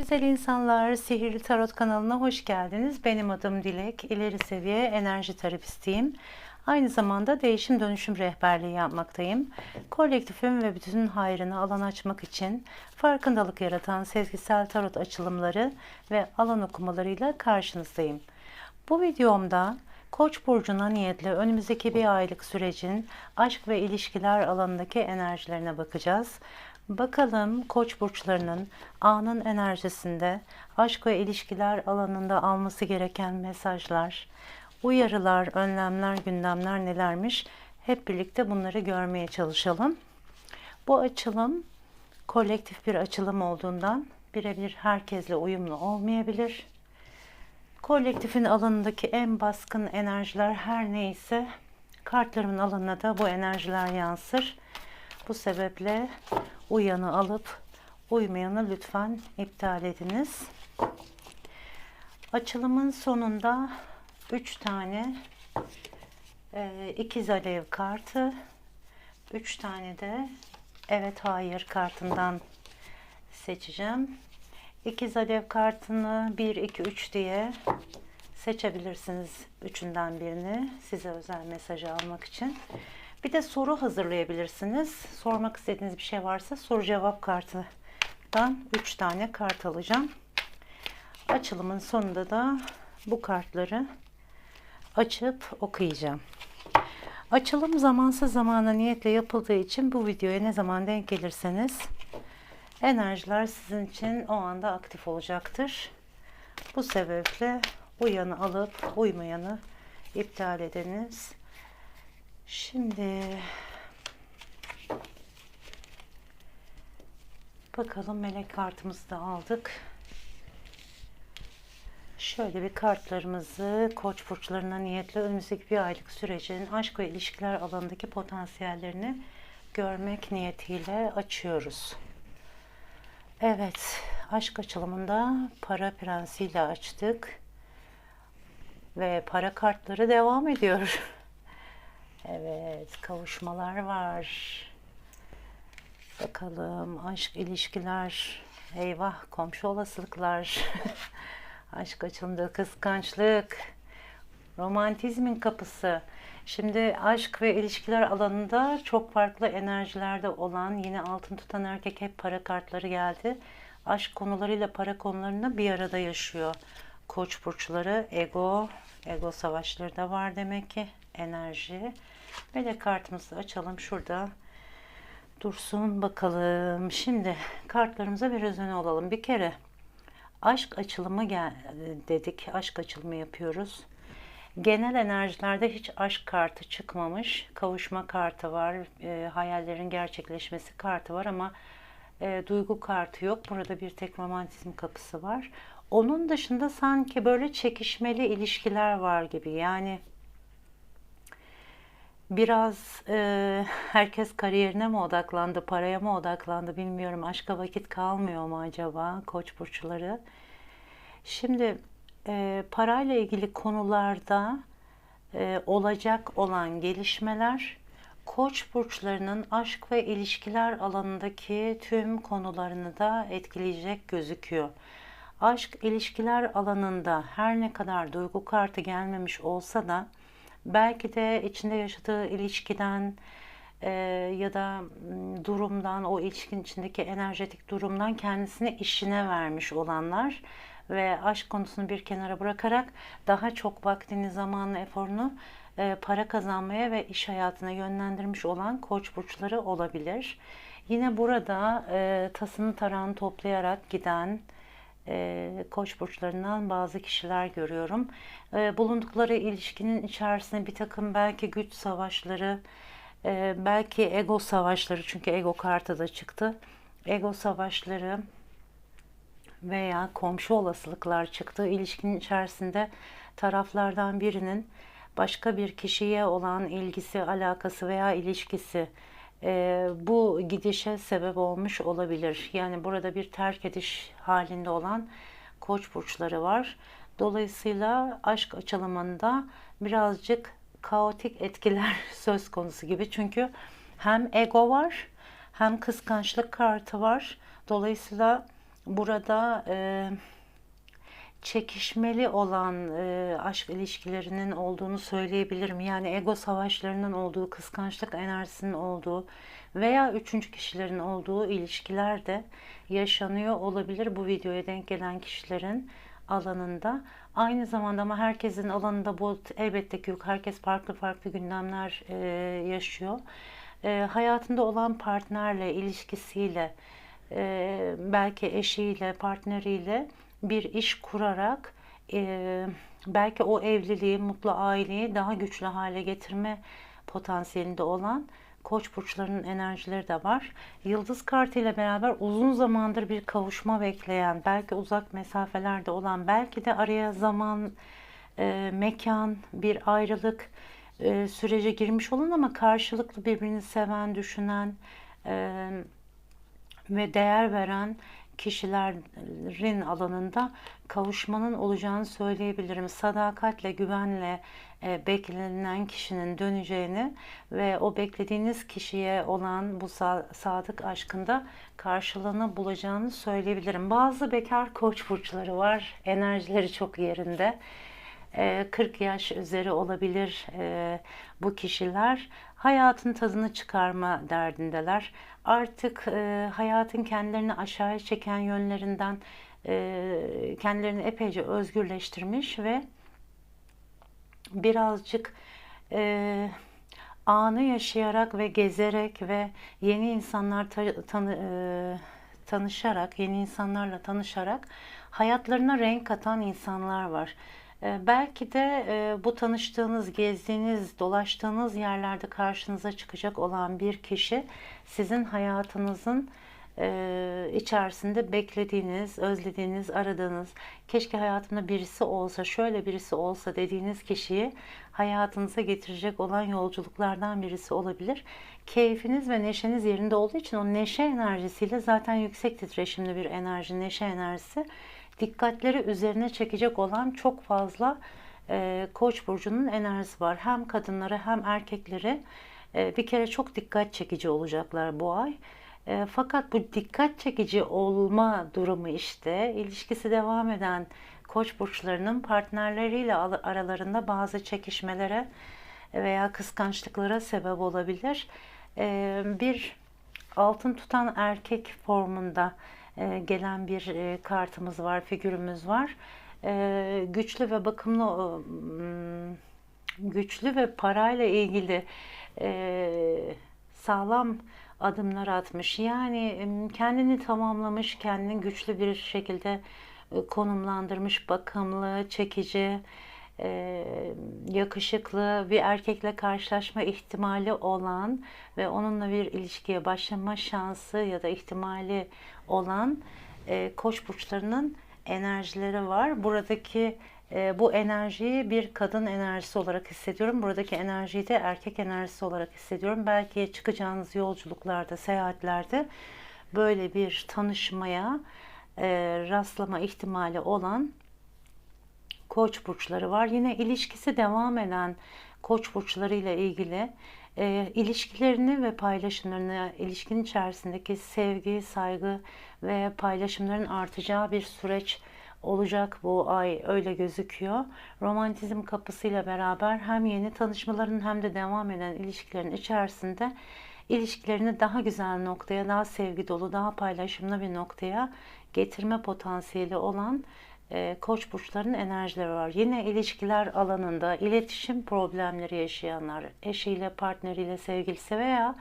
Güzel insanlar, Sihirli Tarot kanalına hoş geldiniz. Benim adım Dilek, ileri seviye enerji terapistiyim. Aynı zamanda değişim dönüşüm rehberliği yapmaktayım. Kolektifim ve bütün hayrına alan açmak için farkındalık yaratan sezgisel tarot açılımları ve alan okumalarıyla karşınızdayım. Bu videomda Koç burcuna niyetle önümüzdeki bir aylık sürecin aşk ve ilişkiler alanındaki enerjilerine bakacağız. Bakalım Koç burçlarının anın enerjisinde aşk ve ilişkiler alanında alması gereken mesajlar, uyarılar, önlemler, gündemler nelermiş? Hep birlikte bunları görmeye çalışalım. Bu açılım kolektif bir açılım olduğundan birebir herkesle uyumlu olmayabilir. Kolektifin alanındaki en baskın enerjiler her neyse kartlarımın alanına da bu enerjiler yansır. Bu sebeple uyanı alıp uymayanı lütfen iptal ediniz. Açılımın sonunda 3 tane e, ikiz alev kartı, 3 tane de evet hayır kartından seçeceğim. İkiz alev kartını 1, 2, 3 diye seçebilirsiniz üçünden birini size özel mesajı almak için. Bir de soru hazırlayabilirsiniz. Sormak istediğiniz bir şey varsa soru cevap kartından 3 tane kart alacağım. Açılımın sonunda da bu kartları açıp okuyacağım. Açılım zamansız zamana niyetle yapıldığı için bu videoya ne zaman denk gelirseniz enerjiler sizin için o anda aktif olacaktır. Bu sebeple uyanı alıp uymayanı iptal ediniz. Şimdi bakalım melek kartımızı da aldık. Şöyle bir kartlarımızı koç burçlarına niyetle önümüzdeki bir aylık sürecin aşk ve ilişkiler alanındaki potansiyellerini görmek niyetiyle açıyoruz. Evet, aşk açılımında para prensiyle açtık. Ve para kartları devam ediyor. Evet, kavuşmalar var. Bakalım aşk ilişkiler. Eyvah, komşu olasılıklar. aşk açılımda kıskançlık. Romantizmin kapısı. Şimdi aşk ve ilişkiler alanında çok farklı enerjilerde olan yine altın tutan erkek hep para kartları geldi. Aşk konularıyla para konularını bir arada yaşıyor. Koç burçları, ego, ego savaşları da var demek ki. Enerji. Melek kartımızı açalım şurada. Dursun bakalım. Şimdi kartlarımıza bir özene olalım. Bir kere aşk açılımı gel dedik. Aşk açılımı yapıyoruz. Genel enerjilerde hiç aşk kartı çıkmamış. Kavuşma kartı var. E, hayallerin gerçekleşmesi kartı var ama e, duygu kartı yok. Burada bir tek romantizm kapısı var. Onun dışında sanki böyle çekişmeli ilişkiler var gibi. Yani biraz e, herkes kariyerine mi odaklandı, paraya mı odaklandı bilmiyorum. Aşka vakit kalmıyor mu acaba koç burçları? Şimdi e, parayla ilgili konularda e, olacak olan gelişmeler koç burçlarının aşk ve ilişkiler alanındaki tüm konularını da etkileyecek gözüküyor. Aşk ilişkiler alanında her ne kadar duygu kartı gelmemiş olsa da belki de içinde yaşadığı ilişkiden e, ya da durumdan, o ilişkin içindeki enerjetik durumdan kendisini işine vermiş olanlar ve aşk konusunu bir kenara bırakarak daha çok vaktini, zamanını, eforunu e, para kazanmaya ve iş hayatına yönlendirmiş olan koç burçları olabilir. Yine burada e, tasını tarağını toplayarak giden e, koç burçlarından bazı kişiler görüyorum. E, bulundukları ilişkinin içerisinde bir takım belki güç savaşları, e, belki ego savaşları çünkü ego kartı da çıktı. Ego savaşları veya komşu olasılıklar çıktı. İlişkinin içerisinde taraflardan birinin başka bir kişiye olan ilgisi, alakası veya ilişkisi e, bu gidişe sebep olmuş olabilir. Yani burada bir terk ediş halinde olan koç burçları var. Dolayısıyla aşk açılımında birazcık kaotik etkiler söz konusu gibi. Çünkü hem ego var hem kıskançlık kartı var. Dolayısıyla burada e, çekişmeli olan e, aşk ilişkilerinin olduğunu söyleyebilirim. Yani ego savaşlarının olduğu, kıskançlık enerjisinin olduğu veya üçüncü kişilerin olduğu ilişkiler de yaşanıyor olabilir bu videoya denk gelen kişilerin alanında. Aynı zamanda ama herkesin alanında bu elbette ki yok. Herkes farklı farklı gündemler e, yaşıyor. E, hayatında olan partnerle, ilişkisiyle, e, belki eşiyle, partneriyle bir iş kurarak e, belki o evliliği, mutlu aileyi daha güçlü hale getirme potansiyelinde olan Koç burçlarının enerjileri de var. Yıldız kartı ile beraber uzun zamandır bir kavuşma bekleyen, belki uzak mesafelerde olan, belki de araya zaman, e, mekan, bir ayrılık e, sürece girmiş olun ama karşılıklı birbirini seven, düşünen e, ve değer veren kişilerin alanında kavuşmanın olacağını söyleyebilirim. Sadakatle, güvenle e, beklenen kişinin döneceğini ve o beklediğiniz kişiye olan bu sadık aşkında karşılığını bulacağını söyleyebilirim. Bazı bekar koç burçları var. Enerjileri çok yerinde. 40 e, yaş üzeri olabilir e, bu kişiler. Hayatın tadını çıkarma derdindeler. Artık e, hayatın kendilerini aşağıya çeken yönlerinden kendilerini epeyce özgürleştirmiş ve birazcık anı yaşayarak ve gezerek ve yeni insanlar tanı, tanışarak, yeni insanlarla tanışarak hayatlarına renk katan insanlar var. Ee, belki de e, bu tanıştığınız, gezdiğiniz, dolaştığınız yerlerde karşınıza çıkacak olan bir kişi sizin hayatınızın e, içerisinde beklediğiniz, özlediğiniz, aradığınız, keşke hayatımda birisi olsa, şöyle birisi olsa dediğiniz kişiyi hayatınıza getirecek olan yolculuklardan birisi olabilir. Keyfiniz ve neşeniz yerinde olduğu için o neşe enerjisiyle zaten yüksek titreşimli bir enerji, neşe enerjisi dikkatleri üzerine çekecek olan çok fazla e, Koç burcunun enerjisi var. Hem kadınları hem erkekleri e, bir kere çok dikkat çekici olacaklar bu ay. E, fakat bu dikkat çekici olma durumu işte ilişkisi devam eden Koç burçlarının partnerleriyle aralarında bazı çekişmelere veya kıskançlıklara sebep olabilir. E, bir altın tutan erkek formunda e, gelen bir e, kartımız var, figürümüz var. E, güçlü ve bakımlı güçlü ve parayla ilgili sağlam adımlar atmış. Yani kendini tamamlamış, kendini güçlü bir şekilde konumlandırmış, bakımlı, çekici, yakışıklı bir erkekle karşılaşma ihtimali olan ve onunla bir ilişkiye başlama şansı ya da ihtimali olan e, koç burçlarının enerjileri var. Buradaki e, bu enerjiyi bir kadın enerjisi olarak hissediyorum. Buradaki enerjiyi de erkek enerjisi olarak hissediyorum. Belki çıkacağınız yolculuklarda, seyahatlerde böyle bir tanışmaya e, rastlama ihtimali olan koç burçları var. Yine ilişkisi devam eden koç burçları ile ilgili e, ilişkilerini ve paylaşımlarını, ilişkinin içerisindeki sevgi, saygı ve paylaşımların artacağı bir süreç olacak bu ay öyle gözüküyor. Romantizm kapısıyla beraber hem yeni tanışmaların hem de devam eden ilişkilerin içerisinde ilişkilerini daha güzel noktaya, daha sevgi dolu, daha paylaşımlı bir noktaya getirme potansiyeli olan e, koç burçlarının enerjileri var. Yine ilişkiler alanında iletişim problemleri yaşayanlar, eşiyle, partneriyle, sevgilisi veya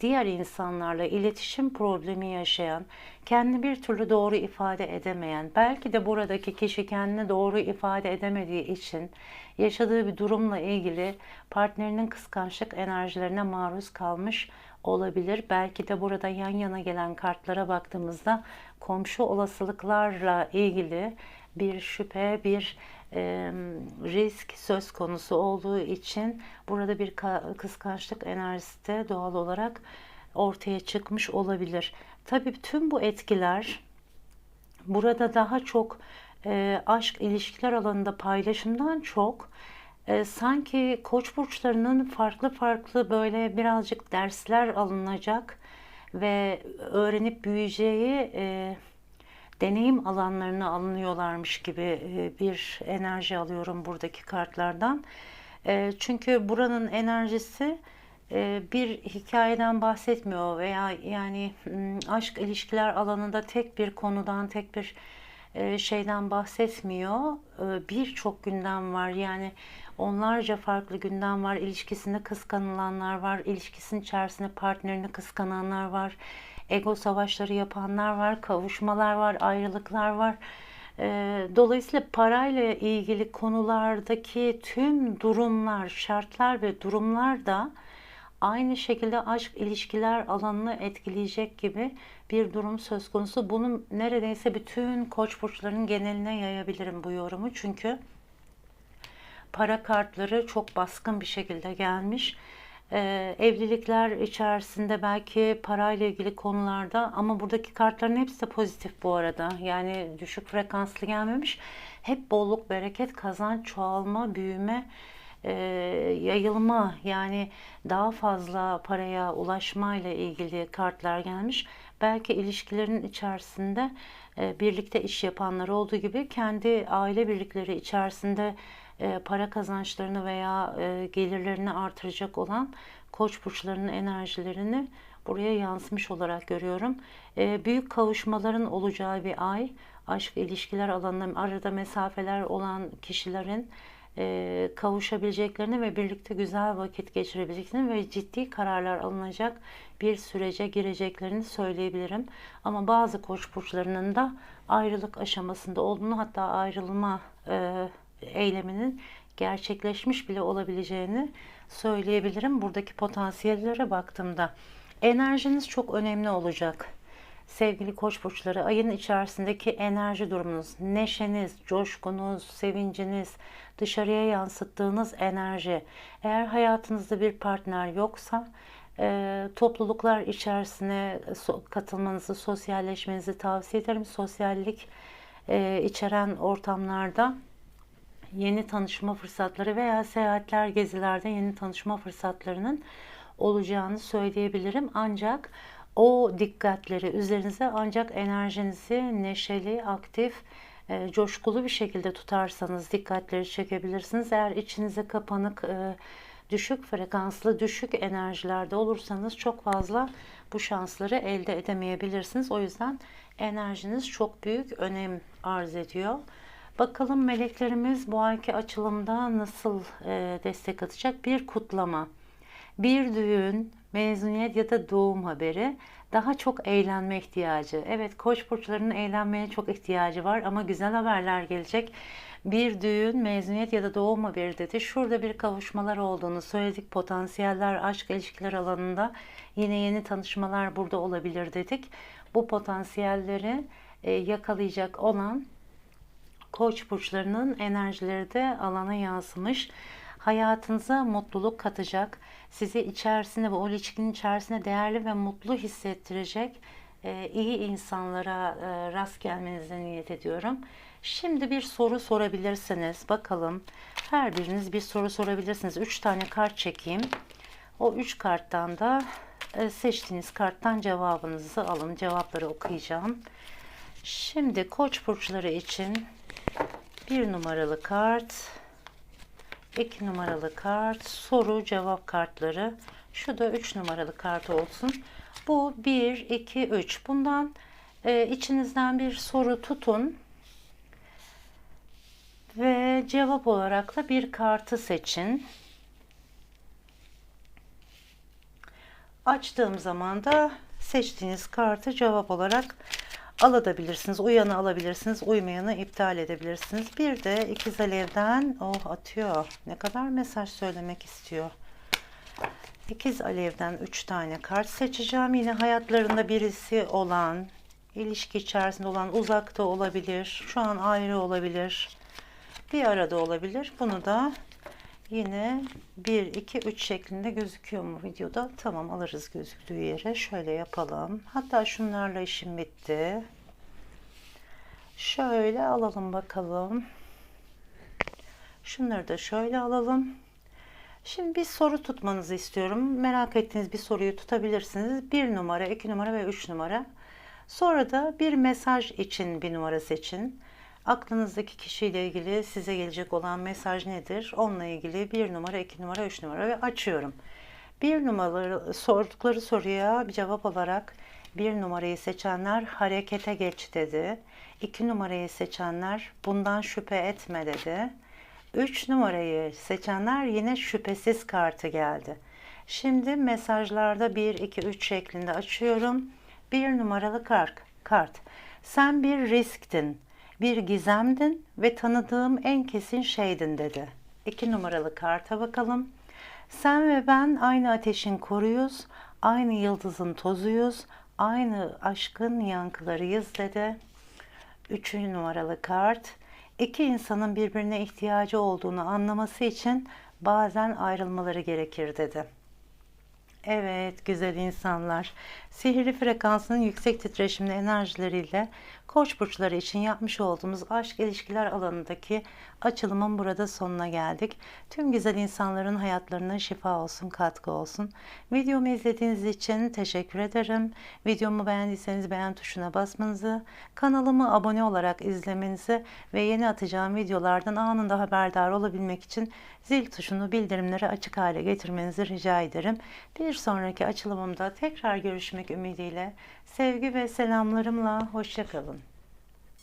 diğer insanlarla iletişim problemi yaşayan, kendini bir türlü doğru ifade edemeyen, belki de buradaki kişi kendini doğru ifade edemediği için yaşadığı bir durumla ilgili partnerinin kıskançlık enerjilerine maruz kalmış olabilir. Belki de burada yan yana gelen kartlara baktığımızda komşu olasılıklarla ilgili bir şüphe, bir e, risk söz konusu olduğu için burada bir kıskançlık enerjisi de doğal olarak ortaya çıkmış olabilir. Tabii tüm bu etkiler burada daha çok e, aşk ilişkiler alanında paylaşımdan çok e, sanki koç burçlarının farklı farklı böyle birazcık dersler alınacak ve öğrenip büyüyeceği e, deneyim alanlarına alınıyorlarmış gibi e, bir enerji alıyorum buradaki kartlardan. E, çünkü buranın enerjisi e, bir hikayeden bahsetmiyor veya yani m, aşk ilişkiler alanında tek bir konudan, tek bir şeyden bahsetmiyor. Birçok gündem var. Yani onlarca farklı gündem var. İlişkisinde kıskanılanlar var. İlişkisinin içerisinde partnerini kıskananlar var. Ego savaşları yapanlar var. Kavuşmalar var. Ayrılıklar var. E, Dolayısıyla parayla ilgili konulardaki tüm durumlar, şartlar ve durumlar da aynı şekilde aşk ilişkiler alanını etkileyecek gibi bir durum söz konusu. Bunu neredeyse bütün koç burçlarının geneline yayabilirim bu yorumu. Çünkü para kartları çok baskın bir şekilde gelmiş. Ee, evlilikler içerisinde belki parayla ilgili konularda ama buradaki kartların hepsi de pozitif bu arada. Yani düşük frekanslı gelmemiş. Hep bolluk, bereket, kazanç, çoğalma, büyüme, e, yayılma yani daha fazla paraya ulaşmayla ilgili kartlar gelmiş. Belki ilişkilerin içerisinde e, birlikte iş yapanlar olduğu gibi kendi aile birlikleri içerisinde e, para kazançlarını veya e, gelirlerini artıracak olan koç burçlarının enerjilerini buraya yansımış olarak görüyorum. E, büyük kavuşmaların olacağı bir ay, aşk ilişkiler alanında arada mesafeler olan kişilerin e, kavuşabileceklerini ve birlikte güzel vakit geçirebileceklerini ve ciddi kararlar alınacak bir sürece gireceklerini söyleyebilirim. Ama bazı koç burçlarının da ayrılık aşamasında olduğunu hatta ayrılma e, eyleminin gerçekleşmiş bile olabileceğini söyleyebilirim. Buradaki potansiyellere baktığımda enerjiniz çok önemli olacak. Sevgili koç burçları ayın içerisindeki enerji durumunuz, neşeniz, coşkunuz, sevinciniz, dışarıya yansıttığınız enerji. Eğer hayatınızda bir partner yoksa e, topluluklar içerisine katılmanızı, sosyalleşmenizi tavsiye ederim. Sosyallik e, içeren ortamlarda yeni tanışma fırsatları veya seyahatler, gezilerde yeni tanışma fırsatlarının olacağını söyleyebilirim. Ancak o dikkatleri üzerinize ancak enerjinizi neşeli, aktif, e, coşkulu bir şekilde tutarsanız dikkatleri çekebilirsiniz. Eğer içinize kapanık, e, düşük frekanslı, düşük enerjilerde olursanız çok fazla bu şansları elde edemeyebilirsiniz. O yüzden enerjiniz çok büyük önem arz ediyor. Bakalım meleklerimiz bu ayki açılımda nasıl e, destek atacak? Bir kutlama, bir düğün, mezuniyet ya da doğum haberi, daha çok eğlenme ihtiyacı. Evet, koç burçlarının eğlenmeye çok ihtiyacı var ama güzel haberler gelecek. Bir düğün, mezuniyet ya da doğum haberi dedi. Şurada bir kavuşmalar olduğunu söyledik. Potansiyeller, aşk ilişkiler alanında yine yeni tanışmalar burada olabilir dedik. Bu potansiyelleri e, yakalayacak olan Koç burçlarının enerjileri de alana yansımış. Hayatınıza mutluluk katacak, sizi içerisinde ve o ilişkinin içerisinde değerli ve mutlu hissettirecek e, iyi insanlara e, rast gelmenize niyet ediyorum. Şimdi bir soru sorabilirsiniz. Bakalım her biriniz bir soru sorabilirsiniz. Üç tane kart çekeyim. O üç karttan da e, seçtiğiniz karttan cevabınızı alın. Cevapları okuyacağım. Şimdi koç burçları için bir numaralı kart, iki numaralı kart, soru cevap kartları. Şu da üç numaralı kart olsun. Bu bir, iki, üç. Bundan e, içinizden bir soru tutun ve cevap olarak da bir kartı seçin. Açtığım zaman da seçtiğiniz kartı cevap olarak alabilirsiniz. Uyanı alabilirsiniz. Uymayanı iptal edebilirsiniz. Bir de ikiz alevden oh atıyor. Ne kadar mesaj söylemek istiyor. İkiz alevden 3 tane kart seçeceğim. Yine hayatlarında birisi olan, ilişki içerisinde olan, uzakta olabilir. Şu an ayrı olabilir. Bir arada olabilir. Bunu da yine 1, 2, 3 şeklinde gözüküyor mu videoda? Tamam alırız gözüktüğü yere. Şöyle yapalım. Hatta şunlarla işim bitti. Şöyle alalım bakalım. Şunları da şöyle alalım. Şimdi bir soru tutmanızı istiyorum. Merak ettiğiniz bir soruyu tutabilirsiniz. Bir numara, iki numara ve üç numara. Sonra da bir mesaj için bir numara seçin. Aklınızdaki kişiyle ilgili size gelecek olan mesaj nedir? Onunla ilgili bir numara, iki numara, üç numara ve açıyorum. Bir numaraları sordukları soruya bir cevap olarak bir numarayı seçenler harekete geç dedi. İki numarayı seçenler bundan şüphe etme dedi. Üç numarayı seçenler yine şüphesiz kartı geldi. Şimdi mesajlarda 1, 2, 3 şeklinde açıyorum. Bir numaralı kart. kart. Sen bir risktin, bir gizemdin ve tanıdığım en kesin şeydin dedi. İki numaralı karta bakalım. Sen ve ben aynı ateşin koruyuz, aynı yıldızın tozuyuz, aynı aşkın yankılarıyız dedi. Üçüncü numaralı kart. İki insanın birbirine ihtiyacı olduğunu anlaması için bazen ayrılmaları gerekir dedi. Evet güzel insanlar. Sihirli frekansının yüksek titreşimli enerjileriyle Koç burçları için yapmış olduğumuz aşk ilişkiler alanındaki açılımın burada sonuna geldik. Tüm güzel insanların hayatlarına şifa olsun, katkı olsun. Videomu izlediğiniz için teşekkür ederim. Videomu beğendiyseniz beğen tuşuna basmanızı, kanalımı abone olarak izlemenizi ve yeni atacağım videolardan anında haberdar olabilmek için zil tuşunu bildirimleri açık hale getirmenizi rica ederim. Bir sonraki açılımımda tekrar görüşmek ümidiyle sevgi ve selamlarımla hoşçakalın.